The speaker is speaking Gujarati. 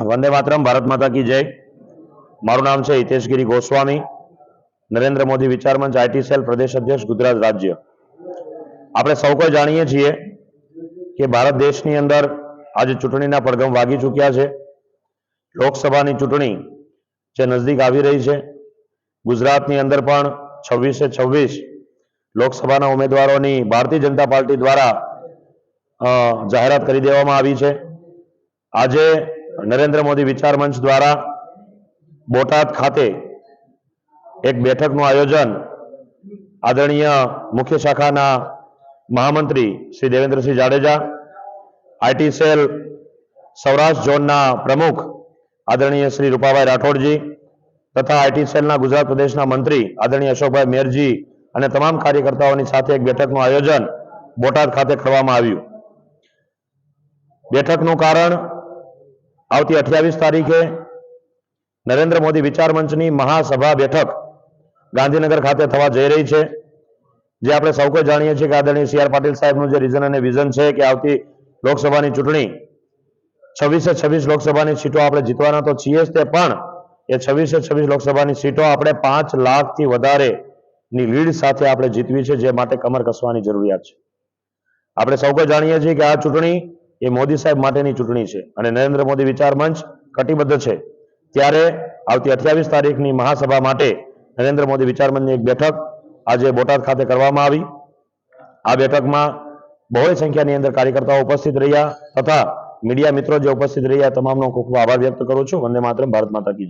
વંદે માતરમ, ભારત માતા કી જય. મારું નામ છે હિતેશગીરી ગોસ્વામી. નરેન્દ્ર મોદી વિચાર મંચ આઈટી સેલ પ્રદેશ અધ્યક્ષ, ગુજરાત રાજ્ય. આપણે સૌ કોઈ જાણીએ છીએ કે ભારત દેશની અંદર આજે ચૂંટણીના પડઘમ વાગી ચૂક્યા છે. લોકસભાની ચૂંટણી જે નજદીક આવી રહી છે. ગુજરાતની અંદર પણ છવ્વીસે છવ્વીસ લોકસભાના ઉમેદવારોની ભારતીય જનતા પાર્ટી દ્વારા જાહેરાત કરી દેવામાં આવી છે. આજે નરેન્દ્ર મોદી વિચાર મંચ દ્વારા બોટાદ ખાતે એક બેઠકનું આયોજન આદરણીય મુખ્ય શાખાના મહામંત્રી શ્રી દેવેન્દ્રસિંહ જાડેજા આઈટી સેલ સૌરાષ્ટ્ર ઝોનના પ્રમુખ આદરણીય શ્રી રૂપાભાઈ રાઠોડજી તથા આઈટી સેલના ગુજરાત પ્રદેશના મંત્રી આદરણીય અશોકભાઈ મેરજી અને તમામ કાર્યકર્તાઓની સાથે એક બેઠકનું આયોજન બોટાદ ખાતે કરવામાં આવ્યું. બેઠકનું કારણ આવતી અઠ્યાવીસ તારીખે નરેન્દ્ર મોદી વિચાર મંચની મહાસભા બેઠક ગાંધીનગર ખાતે થવા જઈ રહી છે, જે આપણે સૌ કોઈ જાણીએ છીએ કે આદરણીય સી આર પાટીલ સાહેબનું જે રીઝન અને વિઝન છે કે આવતી લોકસભાની ચૂંટણી છવ્વીસે છવ્વીસ લોકસભાની સીટો આપણે જીતવાના તો છીએ જ તે, પણ એ છવ્વીસે છવ્વીસ લોકસભાની સીટો આપણે પાંચ લાખથી વધારેની લીડ સાથે આપણે જીતવી છે, જે માટે કમર કસવાની જરૂરિયાત છે. આપણે સૌ કોઈ જાણીએ છીએ કે આ ચૂંટણી એ મોદી સાહેબ માટેની ચૂંટણી છે. અને નરેન્દ્ર મોદી વિચાર મંચ કટિબદ્ધ છે. ત્યારે આવતી અઠ્યાવીસ તારીખની મહાસભા માટે નરેન્દ્ર મોદી વિચાર મંચની એક બેઠક આજે બોટાદ ખાતે કરવામાં આવી. આ બેઠકમાં બહોળી સંખ્યાની અંદર કાર્યકર્તાઓ ઉપસ્થિત રહ્યા તથા મીડિયા મિત્રો જે ઉપસ્થિત રહ્યા, તમામનો ખૂબ ખૂબ આભાર વ્યક્ત કરું છું. વંદે માતરમ, ભારત માતા કી